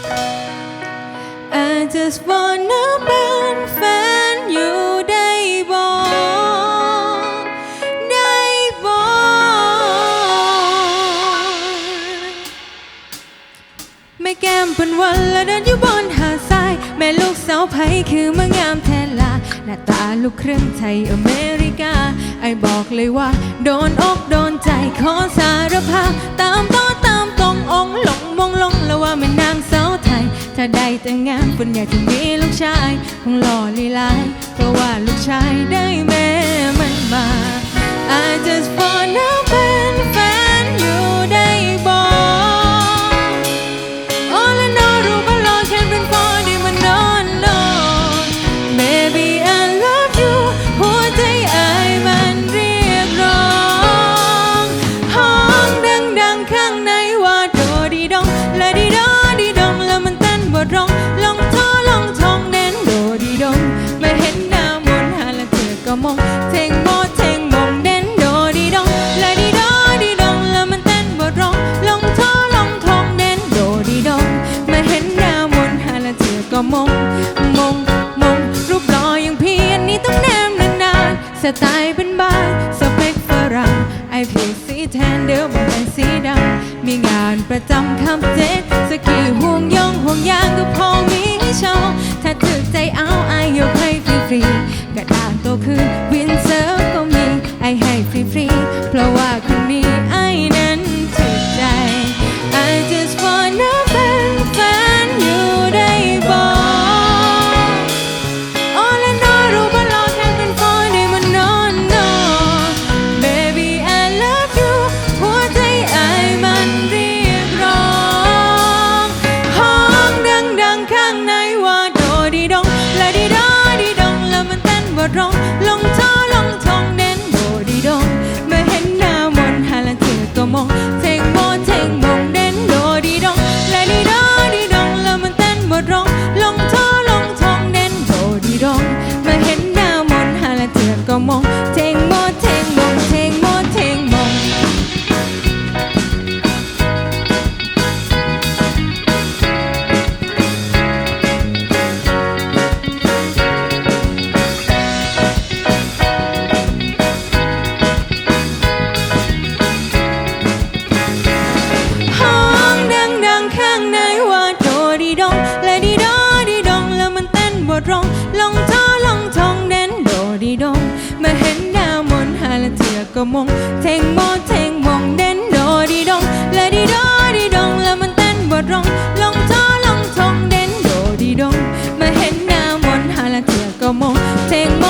I just wanna เป็นแฟนอยู่ได้บอกได้บอกแม่แก้มเป็นวันและเดินอยู่บนหาดทราย แม่ลูกสาวไผคือมางามแทนลา หน้าตาลูกครึ่งไทยอเมริกา ไอบอกเลยว่า โดนอกโดนใจขอสารภาพตามต่อตามตรงองค์หลงมงลงแล้วว่าแม่นางสาว ถ้าได้แต่งงานคนอยากจะมีลูกชายคงหล่อลีลายเพราะว่าลูกชายได้แม่ งเทงโมเทงมงเน้นโดดีดองและดีดอดีดองแล้วมันเต้นบทร้องลงท่อลงทองเน้นโดดีดองม่เห็นหน้ามนหาและเธอก็มงมงมงรูปหล่ออย่างพี่อันนี้ต้องแนมนานๆสไตล์เป็นบ้านสเปคฝรั่งไอพีสีแทนเดิมบอกเป็นสีดำมีงานประจำคำเจ๊สกีห่วงยองห่วงยางก็พอมีให้ช่าาษโตขึ้น ร้องลงท่อ ก็มงเทงโมเทงมงเด่นโดดีดองและดีดอดีดองแล้วมันเต้นบดร้องลงท้อลงทองเด่นโดดีดองมาเห็นหน้ามนต์หาและเธอก็มองเทงโม